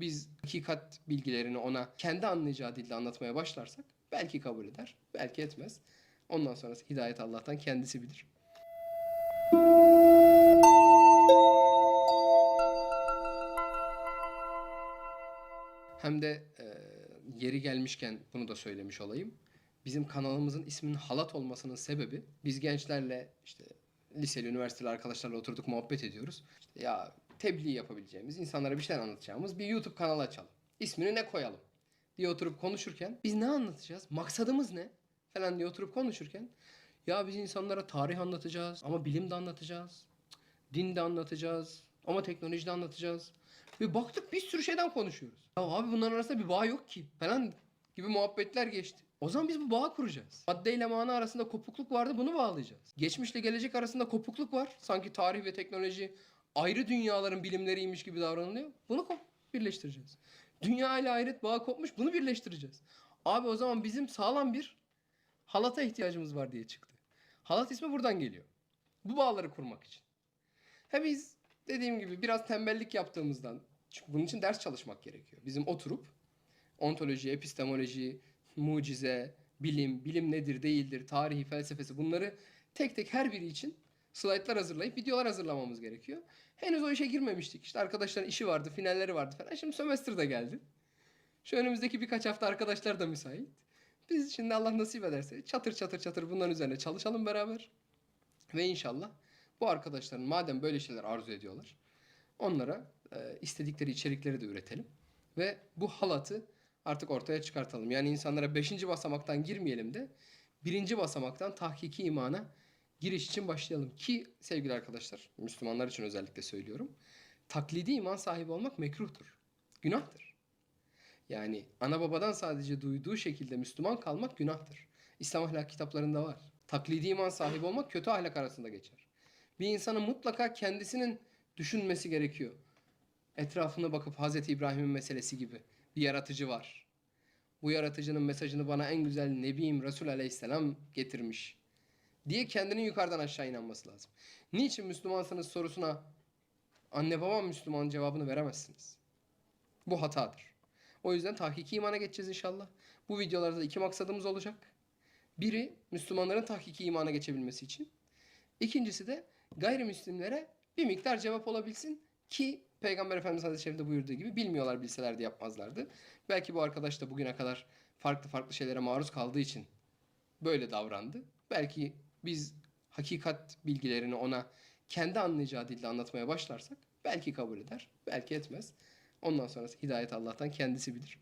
biz hakikat bilgilerini ona kendi anlayacağı dilde anlatmaya başlarsak belki kabul eder, belki etmez. Ondan sonrası hidayet Allah'tan kendisi bilir. Hem de e, yeri gelmişken bunu da söylemiş olayım. Bizim kanalımızın isminin Halat olmasının sebebi biz gençlerle işte liseli, üniversiteli arkadaşlarla oturduk muhabbet ediyoruz. İşte ya tebliğ yapabileceğimiz, insanlara bir şeyler anlatacağımız bir YouTube kanalı açalım. İsmini ne koyalım diye oturup konuşurken biz ne anlatacağız? Maksadımız ne? Falan diye oturup konuşurken ya biz insanlara tarih anlatacağız ama bilim de anlatacağız. Din de anlatacağız ama teknoloji de anlatacağız. Ve baktık bir sürü şeyden konuşuyoruz. Ya abi bunların arasında bir bağ yok ki falan gibi muhabbetler geçti. O zaman biz bu bağı kuracağız. Madde ile mana arasında kopukluk vardı bunu bağlayacağız. Geçmişle gelecek arasında kopukluk var. Sanki tarih ve teknoloji ayrı dünyaların bilimleriymiş gibi davranılıyor. Bunu kop birleştireceğiz. Dünya ile ahiret bağı kopmuş bunu birleştireceğiz. Abi o zaman bizim sağlam bir halata ihtiyacımız var diye çıktı. Halat ismi buradan geliyor. Bu bağları kurmak için. He biz dediğim gibi biraz tembellik yaptığımızdan çünkü bunun için ders çalışmak gerekiyor. Bizim oturup ontoloji, epistemoloji, mucize, bilim, bilim nedir değildir, tarihi, felsefesi bunları tek tek her biri için slaytlar hazırlayıp videolar hazırlamamız gerekiyor. Henüz o işe girmemiştik. İşte arkadaşların işi vardı, finalleri vardı falan. Şimdi sömestr de geldi. Şu önümüzdeki birkaç hafta arkadaşlar da müsait. Biz şimdi Allah nasip ederse çatır çatır çatır bunların üzerine çalışalım beraber. Ve inşallah bu arkadaşların madem böyle şeyler arzu ediyorlar, onlara e, istedikleri içerikleri de üretelim. Ve bu halatı artık ortaya çıkartalım. Yani insanlara beşinci basamaktan girmeyelim de birinci basamaktan tahkiki imana giriş için başlayalım. Ki sevgili arkadaşlar, Müslümanlar için özellikle söylüyorum. Taklidi iman sahibi olmak mekruhtur. Günahtır. Yani ana babadan sadece duyduğu şekilde Müslüman kalmak günahtır. İslam ahlak kitaplarında var. Taklidi iman sahibi olmak kötü ahlak arasında geçer. Bir insanın mutlaka kendisinin düşünmesi gerekiyor. Etrafına bakıp Hazreti İbrahim'in meselesi gibi bir yaratıcı var. Bu yaratıcının mesajını bana en güzel Nebiyim Resul Aleyhisselam getirmiş diye kendinin yukarıdan aşağı inanması lazım. Niçin Müslümansınız sorusuna anne babam Müslüman cevabını veremezsiniz. Bu hatadır. O yüzden tahkiki imana geçeceğiz inşallah. Bu videolarda iki maksadımız olacak. Biri Müslümanların tahkiki imana geçebilmesi için. İkincisi de gayrimüslimlere bir miktar cevap olabilsin ki Peygamber Efendimiz Hazreti buyurduğu gibi bilmiyorlar bilselerdi yapmazlardı. Belki bu arkadaş da bugüne kadar farklı farklı şeylere maruz kaldığı için böyle davrandı. Belki biz hakikat bilgilerini ona kendi anlayacağı dilde anlatmaya başlarsak belki kabul eder, belki etmez. Ondan sonrası hidayet Allah'tan kendisi bilir.